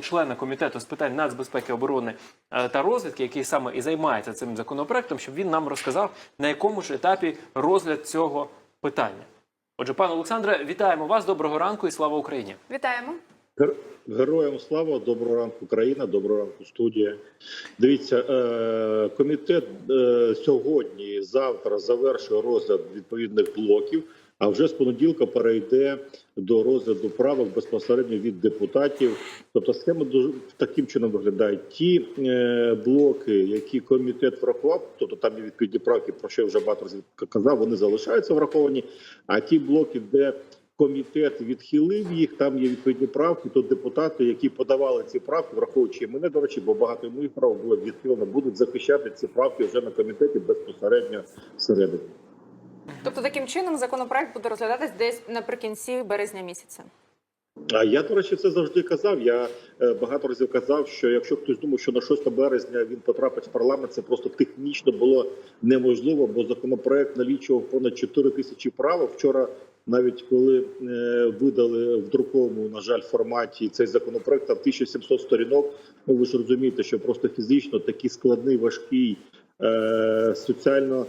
члена комітету з питань нацбезпеки, оборони е, та розвідки, який саме і займається цим законопроектом, щоб він нам розказав на якому ж етапі розгляд цього питання. Отже, пане Олександре, вітаємо вас. Доброго ранку і слава Україні. Вітаємо. Героям слава, доброго ранку, країна, доброго ранку, студія. Дивіться, е, комітет е, сьогодні, і завтра завершує розгляд відповідних блоків. А вже з понеділка перейде до розгляду правок безпосередньо від депутатів. Тобто схема дуже таким чином виглядає. Ті е, блоки, які комітет врахував, тобто там є відповідні правки, про що я вже багато разів казав, вони залишаються враховані. А ті блоки, де комітет відхилив їх. Там є відповідні правки. То депутати, які подавали ці правки, враховуючи мене до речі, бо багато моїх прав було відхилено, будуть захищати ці правки вже на комітеті безпосередньо всередині. Тобто, таким чином законопроект буде розглядатись десь наприкінці березня місяця. А я, до речі, це завжди казав. Я е, багато разів казав, що якщо хтось думав, що на 6 березня він потрапить в парламент, це просто технічно було неможливо, бо законопроект налічував понад 4 тисячі правок. Вчора, навіть коли е, видали в друковому, на жаль, форматі цей законопроект, там 1700 сторінок. Ну ви ж розумієте, що просто фізично такий складний, важкий, е, соціально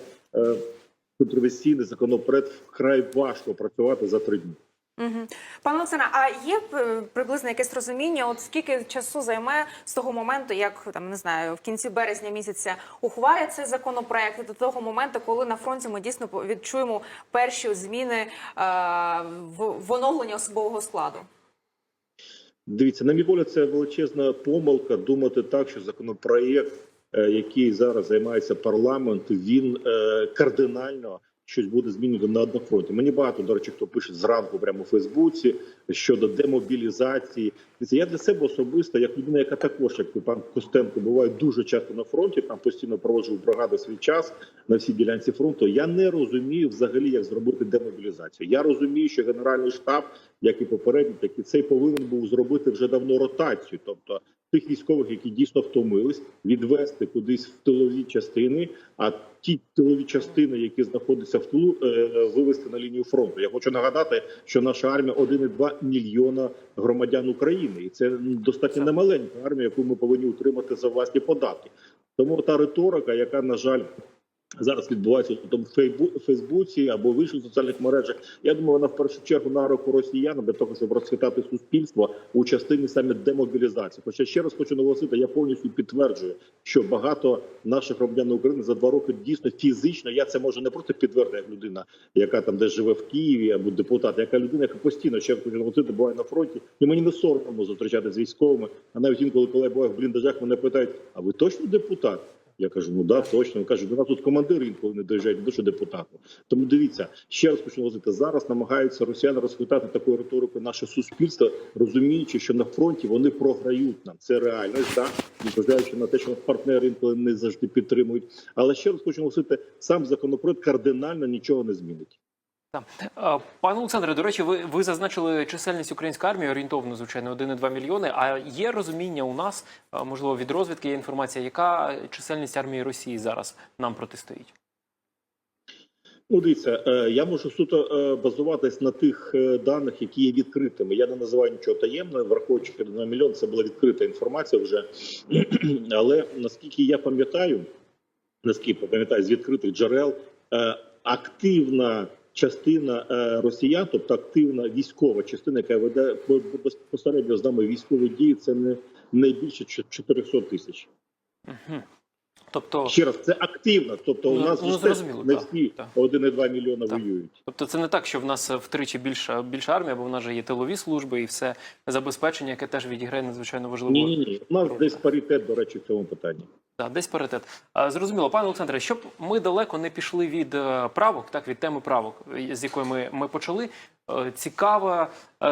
контроверсійний законопроект вкрай важко працювати за три дні. Угу. Пане Олександре, а є е, приблизно якесь розуміння, от скільки часу займе з того моменту, як там не знаю, в кінці березня місяця ухвалять цей законопроект, і до того моменту, коли на фронті ми дійсно відчуємо перші зміни е, в, в оновленні особового складу? Дивіться, на мій погляд, це величезна помилка думати так, що законопроєкт, е, який зараз займається парламент, він е, кардинально щось буде змінювати на одному фронті. Мені багато, до речі, хто пише зранку прямо у Фейсбуці щодо демобілізації. Я для себе особисто, як людина, яка також, як пан Костенко, буває дуже часто на фронті, там постійно проводжу в бригади свій час на всій ділянці фронту. Я не розумію взагалі, як зробити демобілізацію. Я розумію, що генеральний штаб, як і попередній, так і цей повинен був зробити вже давно ротацію, тобто тих військових, які дійсно втомились, відвести кудись в тилові частини. А ті тилові частини, які знаходяться в тилу, е, вивести на лінію фронту. Я хочу нагадати, що наша армія 1,2 мільйона громадян України, і це достатньо немаленька армія, яку ми повинні утримати за власні податки. Тому та риторика, яка на жаль. Зараз відбувається тому Фейбу- Фейсбуці або в інших соціальних мережах. Я думаю, вона в першу чергу на руку росіянам для того, щоб розхитати суспільство у частині саме демобілізації. Хоча ще раз хочу наголосити, я повністю підтверджую, що багато наших громадян України за два роки дійсно фізично. Я це можу не просто підтвердити як людина, яка там десь живе в Києві або депутат, яка людина, яка постійно ще хочу наголосити, буває на фронті, і мені не соромно зустрічати з військовими. А навіть інколи, коли я буваю в бліндажах, мене питають: а ви точно депутат? Я кажу, ну да, точно. Він каже, до нас тут командир інколи не доїжджають, не то, що депутату. Тому дивіться, ще раз почну наголосити, зараз намагаються росіяни розхитати таку риторику наше суспільство, розуміючи, що на фронті вони програють нам. Це реальність, да? незважаючи на те, що партнери інколи не завжди підтримують. Але ще раз хочу наголосити, сам законопроект кардинально нічого не змінить. Е, Пане Олександре, до речі, ви, ви зазначили чисельність української армії орієнтовно, звичайно, 1,2 мільйони. А є розуміння у нас, е, можливо, від розвідки є інформація, яка чисельність армії Росії зараз нам протистоїть? Ну, дивіться, е, я можу суто базуватись на тих даних, які є відкритими. Я не називаю нічого таємним, враховуючи 1 мільйон, це була відкрита інформація вже. Але наскільки я пам'ятаю, наскільки пам'ятаю з відкритих джерел, активна частина е, росіян, тобто активна військова частина, яка веде безпосередньо з нами військові дії, це не, не більше 400 тисяч. Угу. Тобто, Ще раз, це активна. Тобто, у Ну, нас ну, зрозуміло, не всі так. 1,2 мільйона Так. воюють. тобто це не так, що в нас втричі більша, більша армія, бо в нас же є тилові служби і все забезпечення, яке теж відіграє надзвичайно важливу Ні, ні, ні. У нас роль. десь паритет, до речі, в цьому питанні. Так, десь паритет. Зрозуміло, пане Олександре, щоб ми далеко не пішли від е, правок, так від теми правок, е, з якої ми, ми почали. е, Цікаво,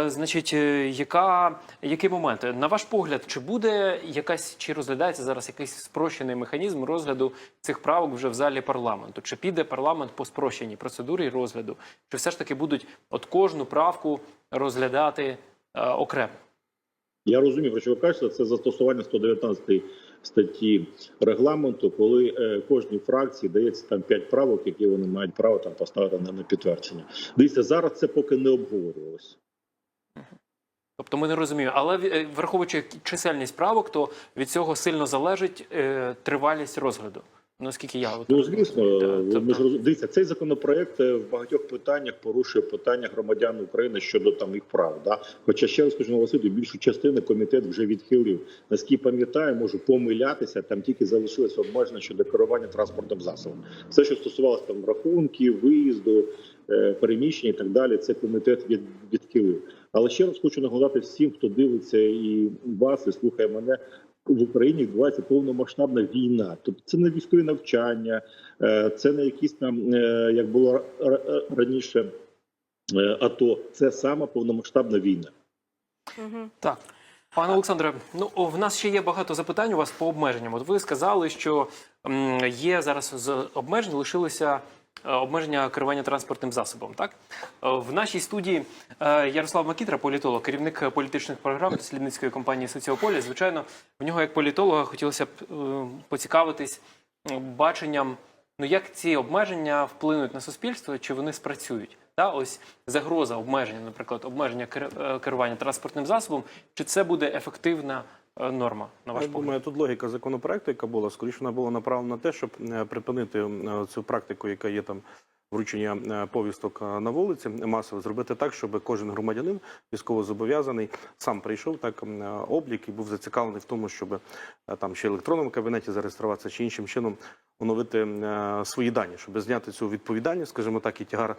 значить, яка який момент на ваш погляд, чи буде якась чи розглядається зараз якийсь спрощений механізм розгляду цих правок вже в залі парламенту? Чи піде парламент по спрощеній процедурі розгляду? Чи все ж таки будуть от кожну правку розглядати окремо? Я розумію, про що ви кажете. Це застосування 119 статті регламенту, коли е, кожній фракції дається там 5 правок, які вони мають право там поставити на, підтвердження. Дивіться, зараз це поки не обговорювалося. Тобто ми не розуміємо. Але е, враховуючи чисельність правок, то від цього сильно залежить е, тривалість розгляду. Наскільки я от Ну звісно, Так, ми ж дивіться, цей законопроект е, в багатьох питаннях порушує питання громадян України щодо там їх прав. Да? Хоча ще раз скажу наголосити, більшу частину комітет вже відхилив. Наскільки пам'ятаю, можу помилятися. Там тільки залишилося обмеження щодо керування транспортним засобом. Все, що стосувалося там рахунків, виїзду, е, переміщення і так далі, це комітет від, відхилив. Але ще раз хочу нагадати всім, хто дивиться і вас, і слухає мене. В Україні відбувається повномасштабна війна. Тобто це не військові навчання, е, це не якісь там, е, як було ра- ра- раніше, е, АТО. Це сама повномасштабна війна. Угу. Так. Пане Олександре, ну в нас ще є багато запитань у вас по обмеженням. От ви сказали, що м, є зараз з обмежень лишилися обмеження керування транспортним засобом. Так Е, в нашій студії е, Ярослав Макітра, політолог, керівник політичних програм дослідницької компанії Соціополі. Звичайно, в нього як політолога хотілося б е, поцікавитись е, баченням. Ну як ці обмеження вплинуть на суспільство, чи вони спрацюють? Та ось загроза обмеження, наприклад, обмеження е, керування транспортним засобом, чи це буде ефективна е, норма на ваш Я погляд? думаю, тут логіка законопроекту, яка була, скоріше вона була направлена на те, щоб е, припинити цю практику, яка є там вручення повісток на вулиці масово, зробити так, щоб кожен громадянин військовозобов'язаний сам прийшов так облік і був зацікавлений в тому, щоб там ще електронному кабінеті зареєструватися чи іншим чином оновити свої дані, щоб зняти цю відповідальність, скажімо так, і тягар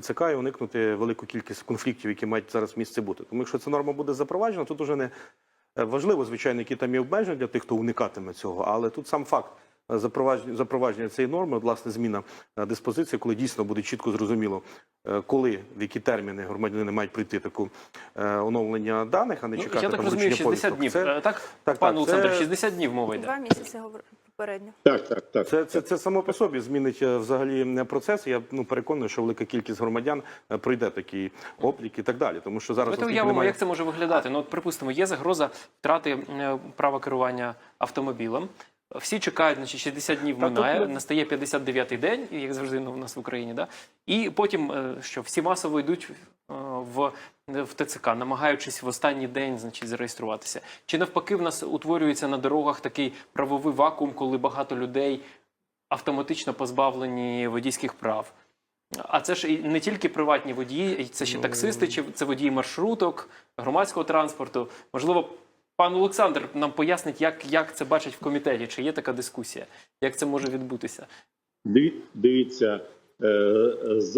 ТЦК і уникнути велику кількість конфліктів, які мають зараз місце бути. Тому якщо ця норма буде запроваджена, тут уже не Е, Важливо, звичайно, які там є обмеження для тих, хто уникатиме цього, але тут сам факт е, запровадження, запровадження цієї норми, власне, зміна е, диспозиції, коли дійсно буде чітко зрозуміло, коли, в які терміни громадянини мають прийти таку оновлення даних, а не Ну, чекати я так там розумію, 60 повісток. днів. Це, Так, так, пане Олександр, це- 60 днів мова йде. Два місяці говор- попередньо. Так, так, так. це, це, це само по собі змінить е, взагалі процес. Я ну переконаний, що велика кількість громадян е, пройде такий облік і так далі. Тому що зараз Давайте уявимо, немає- як це може виглядати. Ну, от, припустимо, є загроза втрати е, права керування автомобілем. Всі чекають, значить, 60 днів минає, настає 59-й день, як завжди ну, у нас в Україні, да? і потім що всі масово йдуть в, в ТЦК, намагаючись в останній день значить, зареєструватися. Чи навпаки в нас утворюється на дорогах такий правовий вакуум, коли багато людей автоматично позбавлені водійських прав? А це ж і не тільки приватні водії, це ще таксисти, чи це водії маршруток, громадського транспорту. Можливо, пан Олександр нам пояснить, як, як це бачить в комітеті, чи є така дискусія, як це може відбутися. Диві- Дивіться, е,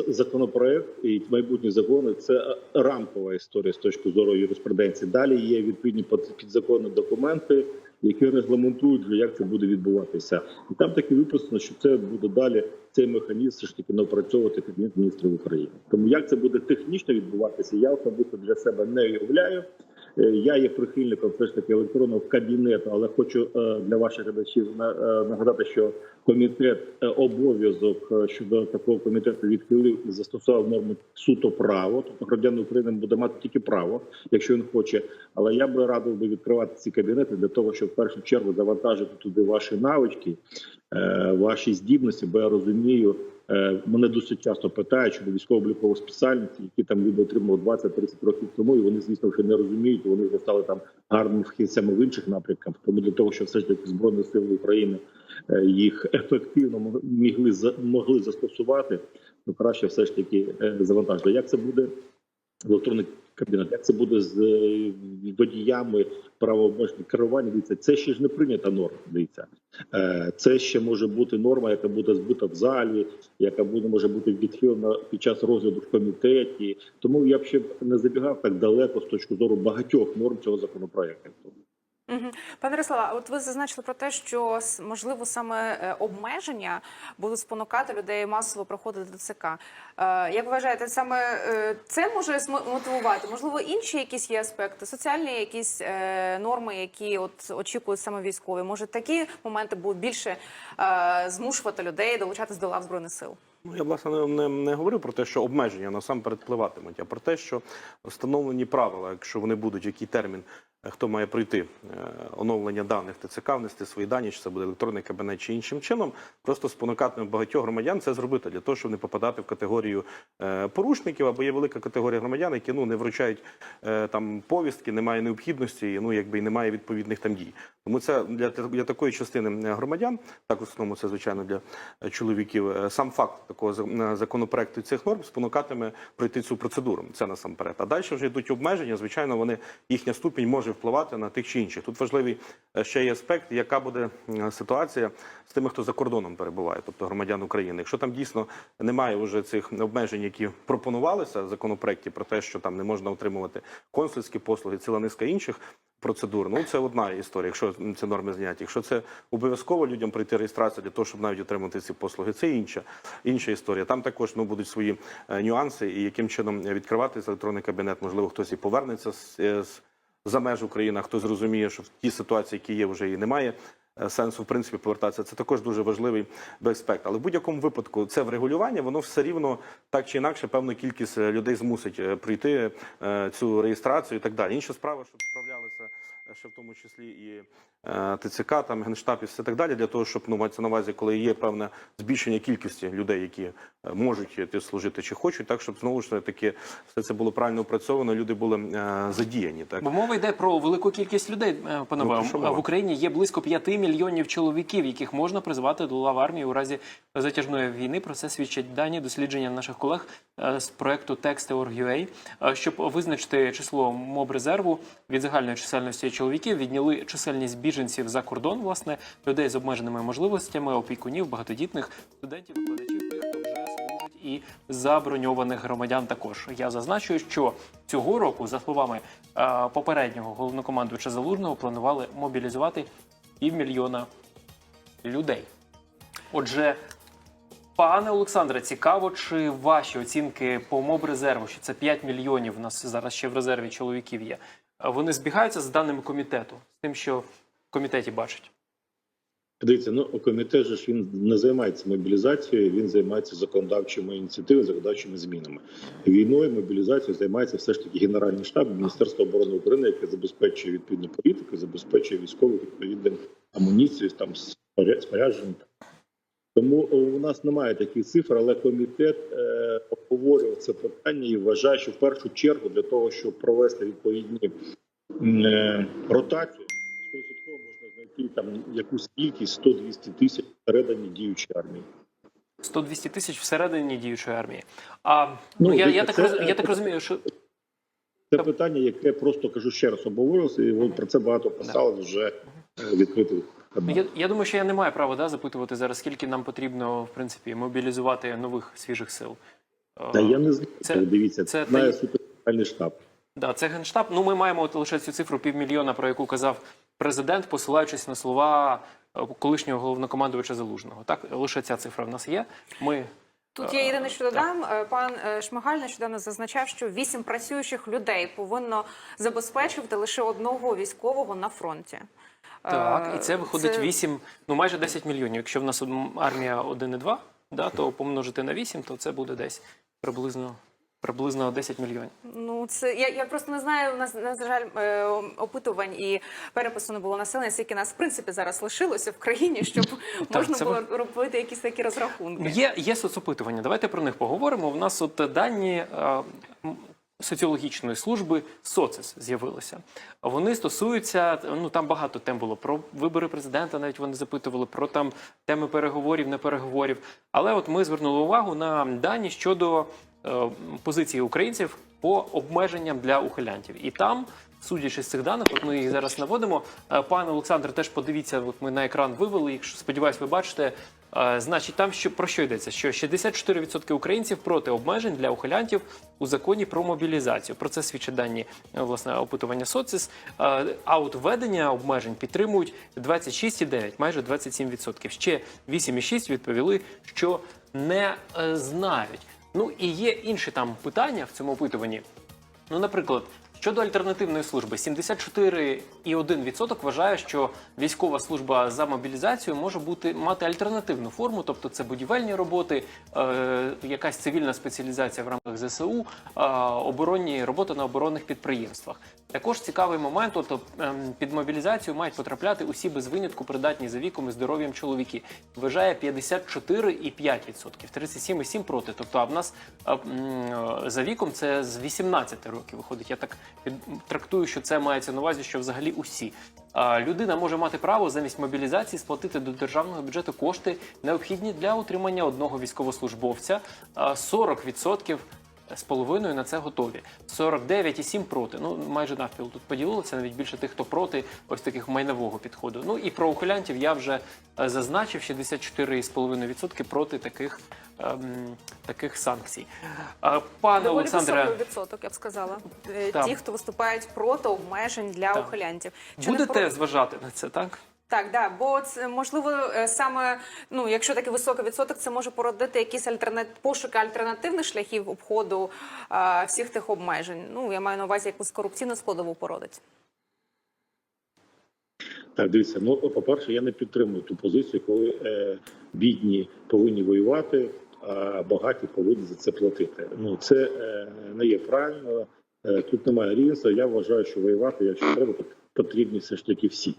законопроект і майбутні закони це рамкова історія з точки зору юриспруденції. Далі є відповідні під- підзаконні документи, які регламентують, як це буде відбуватися. І там таки виписано, що це буде далі цей механізм все ж таки напрацьовувати Кабінет міністрів України. Тому як це буде технічно відбуватися, я особисто для себе не уявляю. Е, Я є прихильником все ж таки електронного кабінету, але хочу е, для ваших глядачів на- е, нагадати, що комітет е, обов'язок е, щодо такого комітету відхилив і застосував норму суто право. Тобто громадянин України буде мати тільки право, якщо він хоче. Але я би радив би відкривати ці кабінети для того, щоб в першу чергу завантажити туди ваші навички, е, ваші здібності, бо я розумію. Мене досить часто питають щодо військово-облікових спеціальностей, які там люди отримали 20-30 років тому, і вони, звісно, вже не розуміють. Вони вже стали там гарними фахівцями в інших напрямках. Тому для того, щоб все ж таки збройні сили України їх ефективно мог- могли могли застосувати, то краще все ж таки е, завантажити. Як це буде електронний кабінет? Як це буде з е, водіями правообмеження керування? Дивіться, це ще ж не прийнята норма. Дивіться, Е, це ще може бути норма, яка буде збита в залі, яка буде може бути відхилена під час розгляду в комітеті. Тому я б ще не забігав так далеко з точки зору багатьох норм цього законопроекту. Пане Ярославе, от ви зазначили про те, що можливо саме е, обмеження будуть спонукати людей масово проходити до ЦК. Е, Як вважаєте, саме е, це може мотивувати? Можливо, інші якісь є аспекти, соціальні якісь норми, які от очікують саме військові. Може, такі моменти будуть більше змушувати людей долучатись до лав збройних сил? Ну, я власне не, не, не говорив про те, що обмеження насамперед впливатимуть, а про те, що встановлені правила, якщо вони будуть, який термін хто має пройти е, оновлення даних ТЦК, внести свої дані, чи це буде електронний кабінет чи іншим чином, просто спонукатиме багатьох громадян це зробити для того, щоб не попадати в категорію е, порушників, або є велика категорія громадян, які ну не вручають е, там повістки, немає необхідності, ну якби і немає відповідних там дій. Тому це для, для такої частини е, громадян, так в основному це звичайно для е, чоловіків. е, Сам факт такого е, законопроекту цих норм спонукатиме пройти цю процедуру. Це насамперед. А далі вже йдуть обмеження. Звичайно, вони їхня ступінь може впливати на тих чи інших. Тут важливий е, ще є аспект, яка буде ситуація з тими, хто за кордоном перебуває, тобто громадян України. Якщо там дійсно немає вже цих обмежень, які пропонувалися в законопроекті про те, що там не можна отримувати консульські послуги, ціла низка інших процедур. Ну це одна історія, якщо ці норми зняті. Якщо це обов'язково людям пройти реєстрацію для того, щоб навіть отримати ці послуги, це інша інша історія. Там також ну будуть свої е, нюанси, і яким чином відкриватися електронний кабінет. Можливо, хтось і повернеться з, е, з за меж України, хто зрозуміє, що в тій ситуації, які є, вже і немає. е, Сенсу в принципі повертатися це також дуже важливий безпект. Але в будь-якому випадку це врегулювання, воно все рівно так чи інакше певну кількість е, людей змусить прийти е, цю реєстрацію і так далі. Інша справа, щоб справлялися ще в тому числі і е, ТЦК, там генштаб і все так далі, для того, щоб ну мається на увазі, коли є певне збільшення кількості людей, які е, можуть йти служити чи хочуть, так щоб знову ж таки все це було правильно опрацьовано, люди були е, задіяні. Так Бо мова йде про велику кількість людей, е, панове. Ну, в Україні є близько 5 мільйонів чоловіків, яких можна призвати до лав армії у разі затяжної війни. Про це свідчать дані дослідження наших колег е, з проекту Text.org.ua. Е, Щоб визначити число мобрезерву від загальної чисельності чоловіків, відняли чисельність біженців за кордон, власне, людей з обмеженими можливостями, опікунів, багатодітних студентів, викладачів, тих, хто вже служить і заброньованих громадян також. Я зазначую, що цього року, за словами е, попереднього головнокомандувача Залужного, планували мобілізувати півмільйона людей. Отже, пане Олександре, цікаво, чи ваші оцінки по мобрезерву, що це 5 мільйонів у нас зараз ще в резерві чоловіків є. Вони збігаються з даними комітету, з тим, що в комітеті бачать. Дивіться, ну комітет же ж він не займається мобілізацією, він займається законодавчими ініціативами, законодавчими змінами. Війною мобілізацією займається все ж таки Генеральний штаб Міністерства оборони України, яке забезпечує відповідну політику, забезпечує військових відповідним амуніцією, там споря- спорядженням. Тому у нас немає таких цифр, але комітет е, обговорював це питання і вважає, що в першу чергу для того, щоб провести відповідні е, ротацію, 100% можна знайти там якусь кількість 100-200 тисяч всередині діючої армії. 100-200 тисяч всередині діючої армії. А ну, Ну, я, я, так, це- роз- я так розумію, що Це питання, яке просто кажу ще раз обговорювалося, і про це багато писали вже е, відкритих Ну, Я, я думаю, що я не маю права да, запитувати зараз, скільки нам потрібно в принципі мобілізувати нових свіжих сил. Е, Та я не знаю. Це- Дивіться, це знає та- суперфінальний штаб. Да, це генштаб. Ну, ми маємо от лише цю цифру півмільйона, про яку казав президент, посилаючись на слова е, колишнього головнокомандувача Залужного. Так, лише ця цифра в нас є. Ми Тут я єдине, що додам. Е, Пан е, Шмигаль нещодавно зазначав, що вісім працюючих людей повинно забезпечувати лише одного військового на фронті. Так, Е, і це виходить це- 8, ну майже 10 мільйонів. Якщо в нас армія 1,2, да, то помножити на 8, то це буде десь приблизно приблизно 10 мільйонів. Ну це я, я просто не знаю. У нас на жаль е, опитувань і перепису не було населення, скільки нас в принципі зараз лишилося в країні, щоб можна було робити якісь такі розрахунки. Є, є соцопитування. Давайте про них поговоримо. У нас от дані е, соціологічної служби СОЦИС з'явилися. Вони стосуються ну там багато тем було про вибори президента. Навіть вони запитували про там теми переговорів, не переговорів. Але от ми звернули увагу на дані щодо е, позиції українців по обмеженням для ухилянтів. І там, судячи з цих даних, от ми їх зараз наводимо. Е, Пане Олександр, теж подивіться, от ми на екран вивели. Якщо сподіваюсь, ви бачите. Е, Значить, там що про що йдеться? Що 64% українців проти обмежень для ухилянтів у законі про мобілізацію. Про це свідчать дані е, власне опитування социс. Е, А от введення обмежень підтримують 26,9, майже 27%. Ще 8,6 відповіли, що не е, знають. Ну і є інші там питання в цьому опитуванні. Ну, наприклад, щодо альтернативної служби, 74,1% вважає, що військова служба за мобілізацію може бути мати альтернативну форму, тобто це будівельні роботи, е, якась цивільна спеціалізація в рамках ЗСУ, е, оборонні роботи на оборонних підприємствах. Також цікавий момент, от, ем, під мобілізацію мають потрапляти усі без винятку придатні за віком і здоров'ям чоловіки. Вважає 54,5%, 37,7% проти. Тобто, а в нас е, за віком це з 18 років виходить. Я так трактую, що це мається на увазі, що взагалі усі. Людина може мати право замість мобілізації сплатити до державного бюджету кошти, необхідні для утримання одного військовослужбовця. А, 40% з половиною на це готові. 49,7 проти. Ну майже навпіл тут поділилися, навіть більше тих, хто проти ось таких майнового підходу. Ну і про ухилянтів я вже е, зазначив 64,5% проти таких, ем, таких санкцій. А, Пане Доволі Олександре, відсоток, я б сказала. Е, Так. Ті, хто виступають проти обмежень для Так. ухилянтів. Чи не будете про- зважати на це, так? Так, да, бо це можливо е, саме ну, якщо такий високий відсоток, це може породити якісь альтернат... пошуки альтернативних шляхів обходу е, всіх тих обмежень. Ну я маю на увазі якусь корупційну складову породить. Так, дивіться, ну по-перше, я не підтримую ту позицію, коли е, бідні повинні воювати, а багаті повинні за це платити. Ну це е, не є правильно. Е, тут немає рівенства. Я вважаю, що воювати, якщо треба, потрібні все ж таки всі.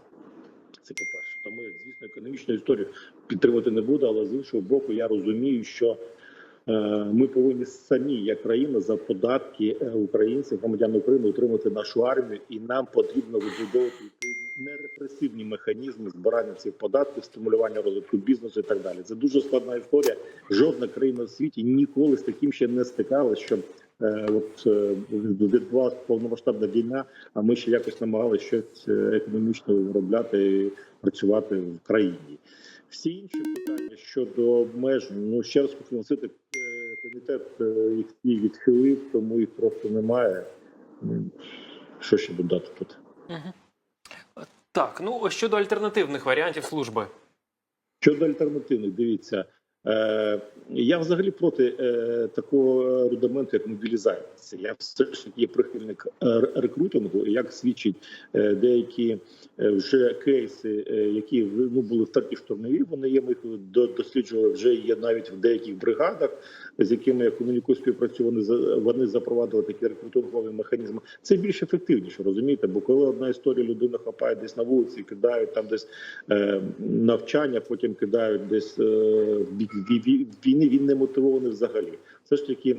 Це по-перше. Тому я, звісно, економічну історію підтримувати не буду, але з іншого боку, я розумію, що е, ми повинні самі, як країна, за податки е, українців, громадян України, утримувати нашу армію, і нам потрібно вибудовувати нерепресивні механізми збирання цих податків, стимулювання розвитку бізнесу і так далі. Це дуже складна історія. Жодна країна в світі ніколи з таким ще не стикалася, щоб от е, відбувалася повномасштабна війна, а ми ще якось намагалися щось е, економічно виробляти і працювати в країні. Всі інші питання щодо обмежень, ну ще раз хочу наголосити, е, комітет е, їх відхилив, тому їх просто немає. Що ще додати тут? Так, ну щодо альтернативних варіантів служби. Щодо альтернативних, дивіться, е, я взагалі проти е, такого рудименту, як мобілізація. Я все ж таки є прихильник е, рекрутингу, як свідчить е, деякі е, вже кейси, е, які ну, були в штурмові, вони є, ми їх до- досліджували, вже є навіть в деяких бригадах, з якими я комунікую співпрацю, вони, вони запровадили такі рекрутингові механізми. Це більш ефективніше, розумієте? Бо коли одна історія людина хапає десь на вулиці, кидають там десь е, навчання, потім кидають десь е, війни, він не мотивований взагалі. Все ж таки.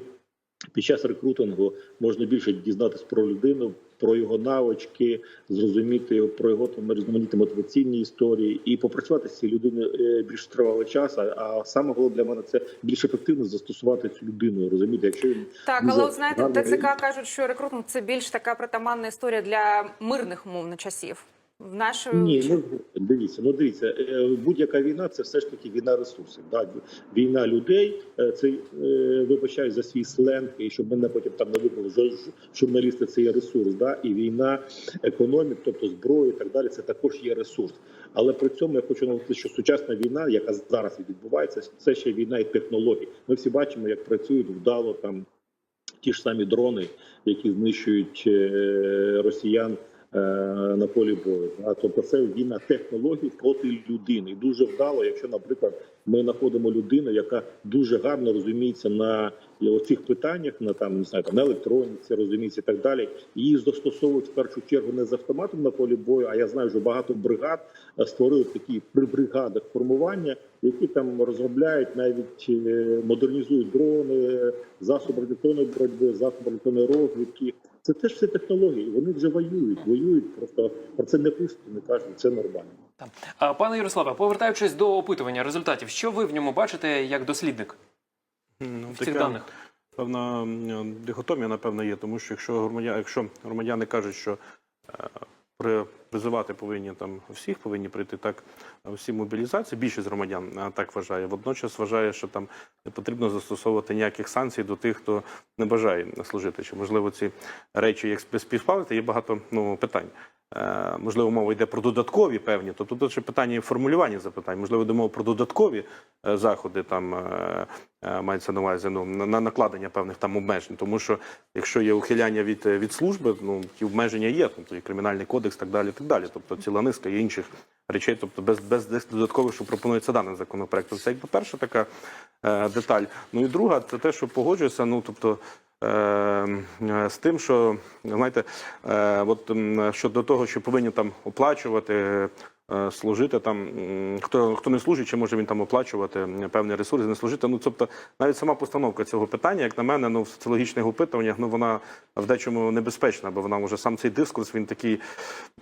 Під час рекрутингу можна більше дізнатися про людину, про його навички, зрозуміти про його там різноманітні мотиваційні історії і попрацювати з цією людиною е, більш тривалий час. А, а саме головне для мене це більш ефективно застосувати цю людину. Розумієте, якщо він Так, але от знаєте, ТЦК кажуть, що рекрутинг це більш така притаманна історія для мирних умовно часів. В нашої Ні, ну дивіться, ну дивіться, е, будь-яка війна це все ж таки війна ресурсів. Да? Війна людей, е, це е, вибачаю за свій сленг, і щоб мене потім там не виклали жо- журналісти, це є ресурс. Да? І війна економік, тобто зброї і так далі, це також є ресурс. Але при цьому я хочу наголосити, що сучасна війна, яка зараз відбувається, це ще війна і технологій. Ми всі бачимо, як працюють вдало там ті ж самі дрони, які знищують росіян на полі бою. Тобто це війна технологій проти людини. І дуже вдало, якщо, наприклад, ми знаходимо людину, яка дуже гарно розуміється на цих питаннях, на там не знаю, там на електроніці, розуміється і так далі. Її застосовують в першу чергу не з автоматом на полі бою. А я знаю, що багато бригад е, створили такі при бригадах формування, які там розробляють навіть е, модернізують дрони, засоби радіоактивної боротьби, засоби радіоактивної розвідки. Це теж все технології. Вони вже воюють, воюють. Просто про це не пишуть, не кажуть. Це нормально. Там. Пане Ярославе, повертаючись до опитування результатів, що ви в ньому бачите як дослідник Ну, цих даних? Певна дихотомія, напевно, є, тому що якщо громадяни, якщо громадяни кажуть, що е, при призивати повинні там всіх, повинні прийти так всі мобілізації. Більшість громадян так вважає. Водночас вважає, що там не потрібно застосовувати ніяких санкцій до тих, хто не бажає служити. Чи можливо ці речі як спів- Є багато ну питань. Е, Можливо, мова йде про додаткові певні. Тобто тут ще питання і формулювання запитань. Можливо, йде мова про додаткові е, заходи, там е, мається на увазі ну, на на накладення певних там обмежень. Тому що якщо є ухиляння від, від служби, ну ті обмеження є, тобто і кримінальний кодекс, так далі, так далі. Тобто ціла низка є інших речей, тобто без, без додаткових, що пропонується даним законопроектом. Це якби перша така деталь. Ну і друга, це те, що погоджується. Ну тобто. Е, е, з тим, що знаєте, е, от щодо того, що повинні там оплачувати. Е, Служити там, хто хто не служить, чи може він там оплачувати певний ресурс, не служити. Ну тобто, навіть сама постановка цього питання, як на мене, ну в соціологічних опитуваннях, ну вона в дечому небезпечна, бо вона вже сам цей дискурс, він такий,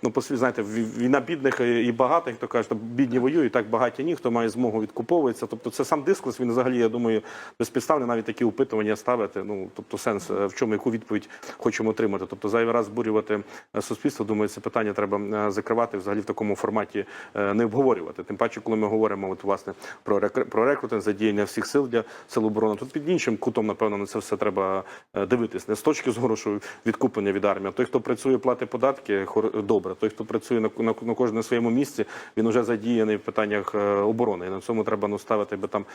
ну по знаєте, війна бідних і багатих, то кажуть, бідні воюють, так багаті ні, хто має змогу відкуповується. Тобто, це сам дискурс, він взагалі, я думаю, безпідставний навіть такі опитування ставити. Ну тобто, сенс е, в чому яку відповідь хочемо отримати. Тобто, зайвий раз збурювати е, суспільство. Думаю, це питання треба закривати взагалі в такому форматі е, не обговорювати. Тим паче, коли ми говоримо, от власне про про рекрутинг, задіяння всіх сил для сил оборони. Тут під іншим кутом, напевно, на це все треба е, дивитись. Не з точки зору, що відкуплення від армії. Той, хто працює, платить податки, хор- добре. Той, хто працює на, на, на своєму місці, він вже задіяний в питаннях е, оборони. І на цьому треба ну, ставити би там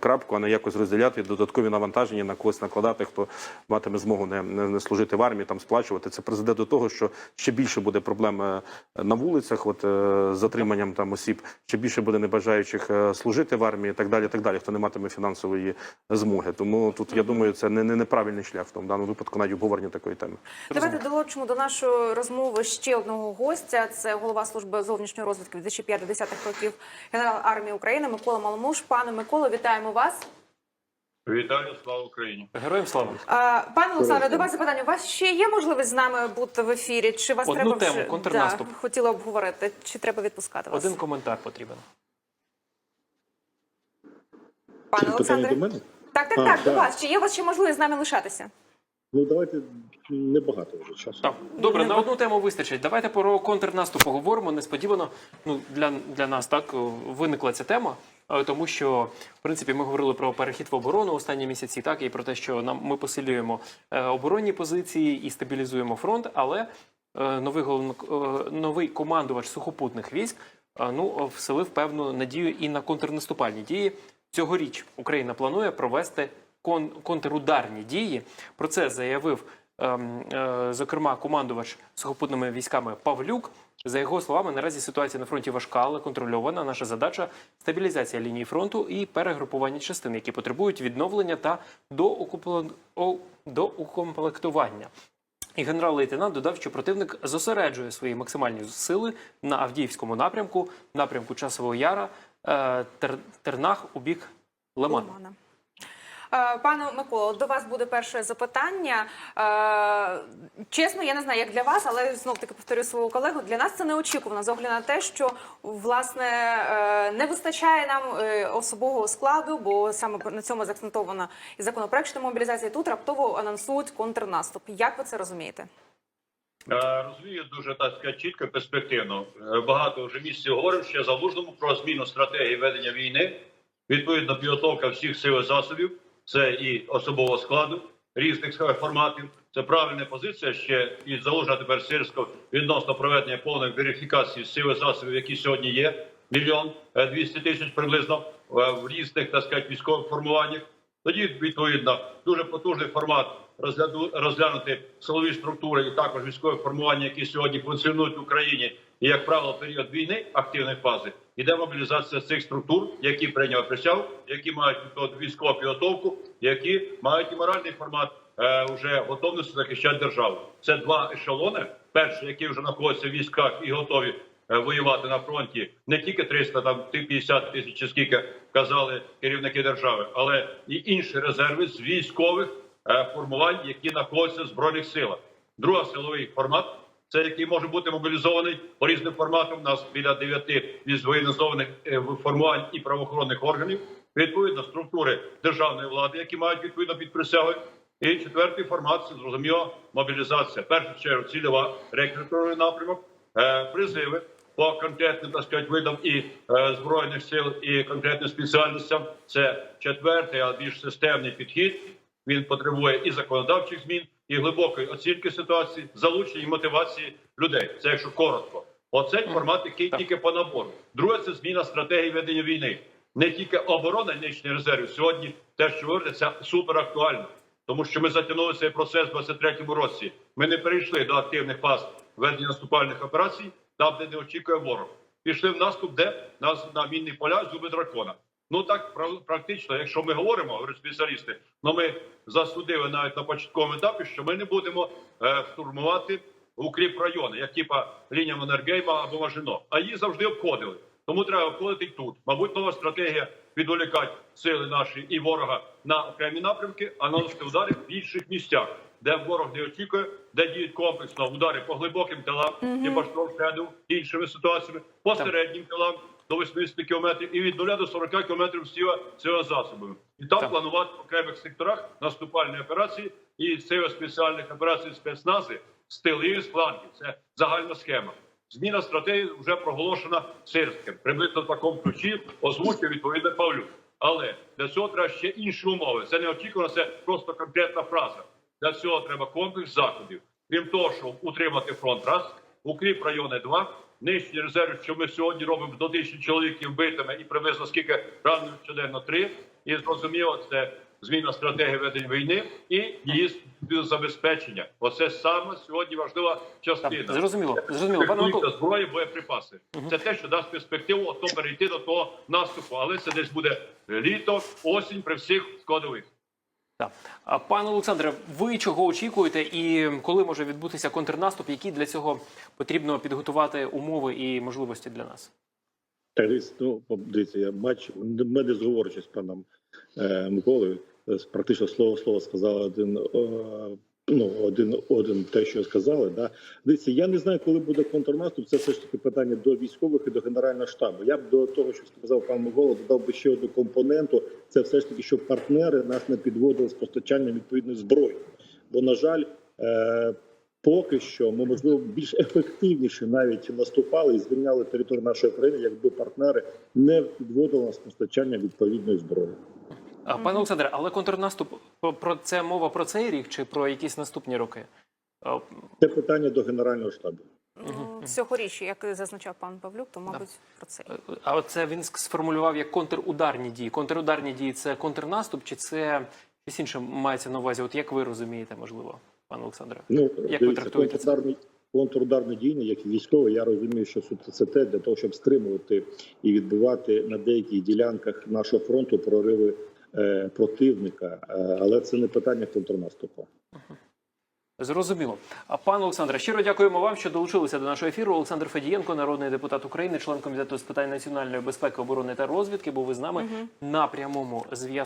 крапку, а не якось розділяти додаткові навантаження на когось накладати, хто матиме змогу не, не, не служити в армії, там сплачувати. Це призведе до того, що ще більше буде проблем на вулицях, от затриманням там осіб, ще більше буде небажаючих е, служити в армії, так далі. Так далі, хто не матиме фінансової змоги. Тому тут я думаю, це не, не неправильний шлях в тому даному випадку, навіть обговорення такої теми. Давайте долучимо до нашої розмови ще одного гостя. Це голова служби зовнішньої розвідки 2005-2010 років генерал армії України Микола Маломуш. Пане Миколо, вітаємо вас. Вітаю, слава Україні. Героям слава. А, Пане Олександре, до вас запитання. У вас ще є можливість з нами бути в ефірі? Чи вас Одну треба тему, вже контрнаступ. Да, хотіла обговорити? Чи треба відпускати вас? Один коментар потрібен. Пане Олександре, до мене? так, так, А, так, до так. вас. Чи є у вас ще можливість з нами лишатися? Ну давайте небагато вже часу. Так, добре, на одну тему вистачить. Давайте про контрнаступ поговоримо. Несподівано ну для, для нас так виникла ця тема, тому що в принципі ми говорили про перехід в оборону останні місяці, так і про те, що нам ми посилюємо е, оборонні позиції і стабілізуємо фронт, але е, новий головно- е, новий командувач сухопутних військ е, ну вселив певну надію і на контрнаступальні дії. Цьогоріч Україна планує провести кон- контрударні дії. Про це заявив ем, е, зокрема командувач сухопутними військами Павлюк. За його словами, наразі ситуація на фронті важка, але контрольована. Наша задача стабілізація лінії фронту і перегрупування частин, які потребують відновлення та доукомплектування. І генерал-лейтенант додав, що противник зосереджує свої максимальні сили на Авдіївському напрямку, напрямку Часового Яра, е, Тернах у бік. Лимана. Е, Пане Миколо, до вас буде перше запитання. Е, Чесно, я не знаю, як для вас, але знов таки повторю свого колегу. Для нас це неочікувано з огляду на те, що власне е, не вистачає нам особового складу, бо саме на цьому заакцентовано і законопроект щодо мобілізації. Тут раптово анонсують контрнаступ. Як ви це розумієте? Розумію дуже так сказати, чітко перспективно. Багато вже місяців говорив ще залужному про зміну стратегії ведення війни. Відповідно, підготовка всіх сил і засобів, це і особового складу різних форматів. Це правильна позиція ще і залужна тепер сирсько відносно проведення повної верифікації сил і засобів, які сьогодні є. Мільйон е, двісті тисяч приблизно е, в різних так сказати, військових формуваннях. Тоді відповідно дуже потужний формат розгляду розглянути силові структури і також військові формування, які сьогодні функціонують в Україні, і як правило, період війни активної фази іде мобілізація цих структур, які прийняли присягу, які мають військову підготовку, які мають і моральний формат е, вже готовності захищати державу. Це два ешелони. Перший, які вже знаходяться в військах і готові е, воювати на фронті не тільки 300, там 50 тисяч, скільки казали керівники держави, але і інші резерви з військових е, формувань, які знаходяться в збройних силах. Друга силовий формат. Це який може бути мобілізований по різним форматам. У нас біля дев'яти воєнізованих е, формувань і правоохоронних органів. Відповідно, структури державної влади, які мають відповідно під присягою. І четвертий формат це зрозуміло мобілізація. Першу чергу цільова рекрутний напрямок, е, призиви по конкретним так сказати, видам і е, збройних сил і конкретним спеціальностям. Це четвертий, а більш системний підхід. Він потребує і законодавчих змін, і глибокої оцінки ситуації, залучення і мотивації людей. Це якщо коротко. Оцей формат, який тільки по набору. Друге, це зміна стратегії ведення війни. Не тільки оборона і нічний резервів. Сьогодні те, що говорите, це супер актуально. Тому що ми затягнули цей процес в 23-му році. Ми не перейшли до активних фаз ведення наступальних операцій, там, де не очікує ворог. Пішли в наступ, де нас на мінні поля зуби дракона. Ну так пра- практично, якщо ми говоримо, говорять спеціалісти, ну ми засудили навіть на початковому етапі, що ми не будемо е, штурмувати укріп райони, як типа лінія Маннергейма або Важино. А її завжди обходили. Тому треба обходити і тут. Мабуть, нова стратегія відволікати сили наші і ворога на окремі напрямки, а наносити удари в інших місцях, де ворог не очікує, де діють комплексно удари по глибоким тилам, і баштовшеду, іншими ситуаціями, по середнім тилам до 80 кілометрів і від 0 до 40 кілометрів всіма цього засобами. І там Так. планувати в окремих секторах наступальні операції і сили спеціальних операцій спецнази з тилів, з флангів. Це загальна схема. Зміна стратегії вже проголошена Сирським. Приблизно в такому ключі озвучив відповідне Павлюк. Але для цього треба ще інші умови. Це не очікувано, це просто конкретна фраза. Для цього треба комплекс заходів. Крім того, щоб утримати фронт раз, укріп райони два, нижні резерви, що ми сьогодні робимо до тисячі чоловіків вбитими і приблизно скільки ранено щоденно три. І зрозуміло, це зміна стратегії ведення війни і її забезпечення. Оце саме сьогодні важлива частина. Так, зрозуміло, зрозуміло. Пане зброї, боєприпаси. Це те, що дасть перспективу ото перейти до того наступу. Але це десь буде літо, осінь при всіх складових. Так. Пане Олександре, ви чого очікуєте і коли може відбутися контрнаступ? Які для цього потрібно підготувати умови і можливості для нас? Так, ну дивіться, я матч ми не зговорюючи з паном е, Миколою, е, практично слово слово сказав один. Ну, один один те, що сказали, да дивіться, я не знаю, коли буде контрнаступ. Це все ж таки питання до військових і до генерального штабу. Я б до того, що сказав пан Микола, додав би ще одну компоненту. Це все ж таки, щоб партнери нас не підводили з постачанням відповідної зброї. Бо, на жаль, е, поки що ми можливо більш ефективніше навіть наступали і звільняли територію нашої країни, якби партнери не підводили нас постачання відповідної зброї. А, Пане Олександре, але контрнаступ про- це мова про цей рік чи про якісь наступні роки? Це питання до генерального штабу. Ну, Цьогоріч, як зазначав пан Павлюк, то мабуть про це. А от це він сформулював як контрударні дії. Контрударні дії це контрнаступ, чи це щось інше мається на увазі? От як ви розумієте, можливо, пане Олександре? Ну ви дивіться, трактуєте це? контрударні контрударні дії, як і військовий, я розумію, що це те для того, щоб стримувати і відбивати на деяких ділянках нашого фронту прориви е, противника, Е, але це не питання контрнаступу. Зрозуміло. А пане Олександре, щиро дякуємо вам, що долучилися до нашого ефіру. Олександр Федієнко, народний депутат України, член комітету з питань національної безпеки, оборони та розвідки, був із нами на прямому зв'язку.